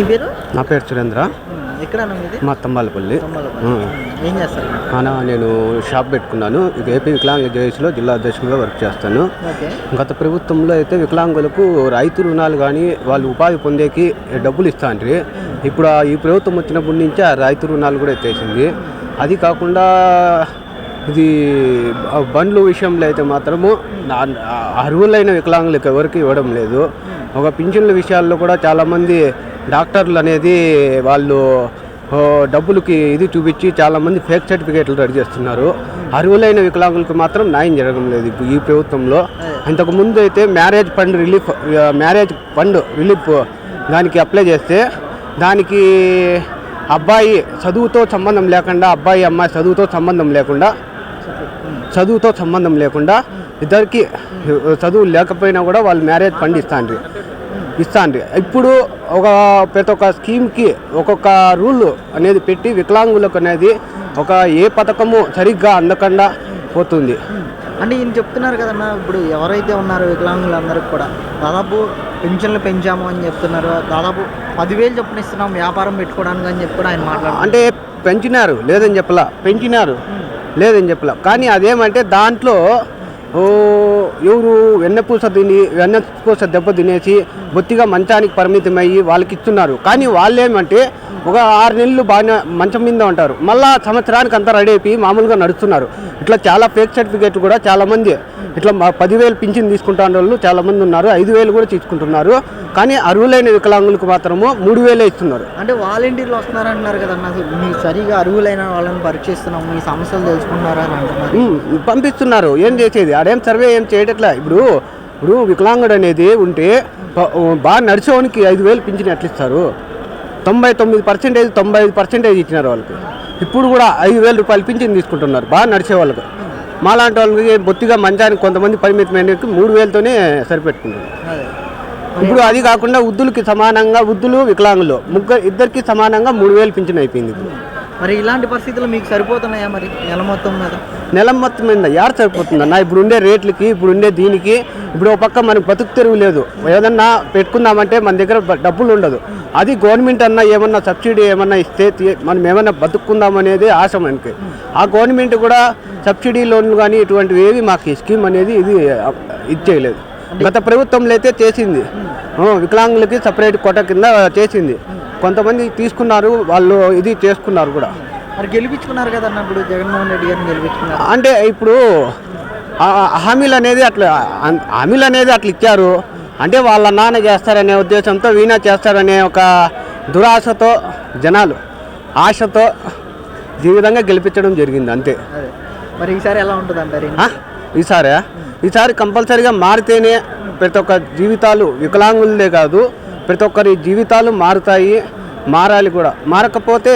పేరు? నా పేరు సురేంద్ర. ఎక్కడ మా తంబాలపల్లి. ఏం చేస్తారు? నేను షాప్ పెట్టుకున్నాను. ఇక ఏపీ వికలాంగ జేఏసీలో జిల్లా అధ్యక్షుడిగా వర్క్ చేస్తాను. గత ప్రభుత్వంలో అయితే వికలాంగులకు రైతు రుణాలు కానీ వాళ్ళు ఉపాధి పొందేకి డబ్బులు ఇస్తాండ్రి. ఇప్పుడు ఈ ప్రభుత్వం వచ్చినప్పటి నుంచి ఆ రైతు రుణాలు కూడా ఎత్తేసింది. అది కాకుండా ఇది బండ్ల విషయంలో అయితే మాత్రము అర్హులైన వికలాంగులకు ఎవరికి ఇవ్వడం లేదు. ఒక పింఛన్ల విషయాల్లో కూడా చాలామంది డాక్టర్లు అనేది వాళ్ళు డబ్బులకి ఇది చూపించి చాలామంది ఫేక్ సర్టిఫికేట్లు రెడీ చేస్తున్నారు. అర్హులైన వికలాంగులకు మాత్రం న్యాయం జరగడం లేదు ఇప్పుడు ఈ ప్రభుత్వంలో. ఇంతకు ముందు అయితే marriage fund relief marriage fund relief దానికి అప్లై చేస్తే దానికి అబ్బాయి చదువుతో సంబంధం లేకుండా అబ్బాయి అమ్మాయి చదువుతో సంబంధం లేకుండా చదువుతో సంబంధం లేకుండా ఇద్దరికి చదువు లేకపోయినా కూడా వాళ్ళు మ్యారేజ్ ఫండ్ ఇస్తాండ్రి. ఇస్తాండ్రి. ఇప్పుడు ఒక ప్రతి ఒక్క స్కీమ్కి ఒక్కొక్క రూల్ అనేది పెట్టి వికలాంగులకు అనేది ఒక ఏ పథకము సరిగ్గా అందకుండా పోతుంది. అంటే ఈయన చెప్తున్నారు కదన్నా ఇప్పుడు ఎవరైతే ఉన్నారో వికలాంగులందరికీ కూడా దాదాపు పెన్షన్లు పెంచాము అని చెప్తున్నారు. దాదాపు పదివేలు చొప్పున ఇస్తున్నాం వ్యాపారం పెట్టుకోవడానికి అని చెప్పి కూడా ఆయన మాట్లాడుతున్నారు. అంటే పెంచినారు లేదని చెప్పలా పెంచినారు లేదని చెప్పలా. కానీ అదేమంటే దాంట్లో ఓ ఎవరు వెన్నపూస తిని వెన్నపూస దెబ్బ తినేసి బొత్తిగా మంచానికి పరిమితమయ్యి వాళ్ళకి ఇస్తున్నారు కానీ వాళ్ళేమంటే ఒక ఆరు నెలలు బాగా మంచం మీద ఉంటారు. మళ్ళా సంవత్సరానికి అంతా రెడీ అయిపోయి మామూలుగా నడుస్తున్నారు. ఇట్లా చాలా ఫేక్ సర్టిఫికేట్లు కూడా చాలామంది ఇట్లా పదివేలు పింఛన్ తీసుకుంటున్న వాళ్ళు చాలామంది ఉన్నారు. ఐదు వేలు కూడా తీసుకుంటున్నారు. కానీ అర్హులైన వికలాంగులకు మాత్రము మూడు వేలే ఇస్తున్నారు. అంటే వాలంటీర్లు వస్తున్నారు అంటున్నారు కదన్నా మీరు సరిగా అర్హులైన వాళ్ళని పరీక్షిస్తున్నాం మీ సమస్యలు తెలుసుకున్నారా అని అంటున్నారు. పంపిస్తున్నారు. ఏం చేసేది? ఆడేం సర్వే ఏం చేయటట్లా ఇప్పుడు ఇప్పుడు వికలాంగుడు అనేది ఉంటే బాగా నడిచేవానికి ఐదు వేలు పింఛన్ ఎట్లా ఇస్తారు? తొంభై తొమ్మిది పర్సెంటేజ్ తొంభై ఐదు పర్సెంటేజ్ ఇచ్చినారు వాళ్ళకి. ఇప్పుడు కూడా ఐదు వేల రూపాయలు పింఛన్ తీసుకుంటున్నారు. బాగా నడిచే వాళ్ళకి. మాలాంటి వాళ్ళకి బొత్తిగా మంచానికి కొంతమంది పరిమితమైన మూడు వేలతోనే సరిపెట్టుకుంటున్నారు అదే. ఇప్పుడు అది కాకుండా వృద్ధులకి సమానంగా వృద్ధులు వికలాంగులు ముగ్గురు ఇద్దరికి సమానంగా మూడు వేలు పింఛన్ అయిపోయింది ఇప్పుడు. మరి ఇలాంటి పరిస్థితులు మీకు సరిపోతున్నాయా మరి నెల మొత్తం మీద? నెల మొత్తం మీద యాడ సరిపోతుందన్న ఇప్పుడు ఉండే రేట్లకి ఇప్పుడు ఉండే దీనికి ఇప్పుడు ఒక పక్క మనకు బతుకు తెరువు లేదు. ఏదన్నా పెట్టుకుందామంటే మన దగ్గర డబ్బులు ఉండదు. అది గవర్నమెంట్ అన్న ఏమన్నా సబ్సిడీ ఏమన్నా ఇస్తే మనం ఏమన్నా బతుక్కుందాం అనేది ఆశ మనకి. ఆ గవర్నమెంట్ కూడా సబ్సిడీ లోన్లు కానీ ఇటువంటివి ఏవి మాకు ఈ స్కీమ్ అనేది ఇది ఆ, ఇది చేయలేదు. గత ప్రభుత్వంలో అయితే చేసింది. వికలాంగులకి సపరేట్ కోట కింద చేసింది. కొంతమంది తీసుకున్నారు వాళ్ళు ఇది చేసుకున్నారు కూడా. మరి గెలిపించుకున్నారు కదన్నా ఇప్పుడు జగన్మోహన్ రెడ్డి గారిని గెలిపించుకున్నారు. అంటే ఇప్పుడు హామీలు అనేది అట్లా హామీలు అనేది అట్లా ఇచ్చారు. అంటే వాళ్ళ నాన్న చేస్తారనే ఉద్దేశంతో వీణ చేస్తారనే ఒక దురాశతో జనాలు ఆశతో ఈ విధంగా గెలిపించడం జరిగింది అంతే. మరి ఈసారి ఎలా ఉంటుంది అంటారు? ఈసారి? ఈసారి కంపల్సరీగా మారితేనే ప్రతి ఒక్క జీవితాలు వికలాంగులదే కాదు ప్రతి ఒక్కరి జీవితాలు మారుతాయి మారాలి కూడా. మారకపోతే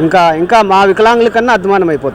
ఇంకా ఇంకా మా వికలాంగుల కన్నా అధ్వానం అయిపోతుంది.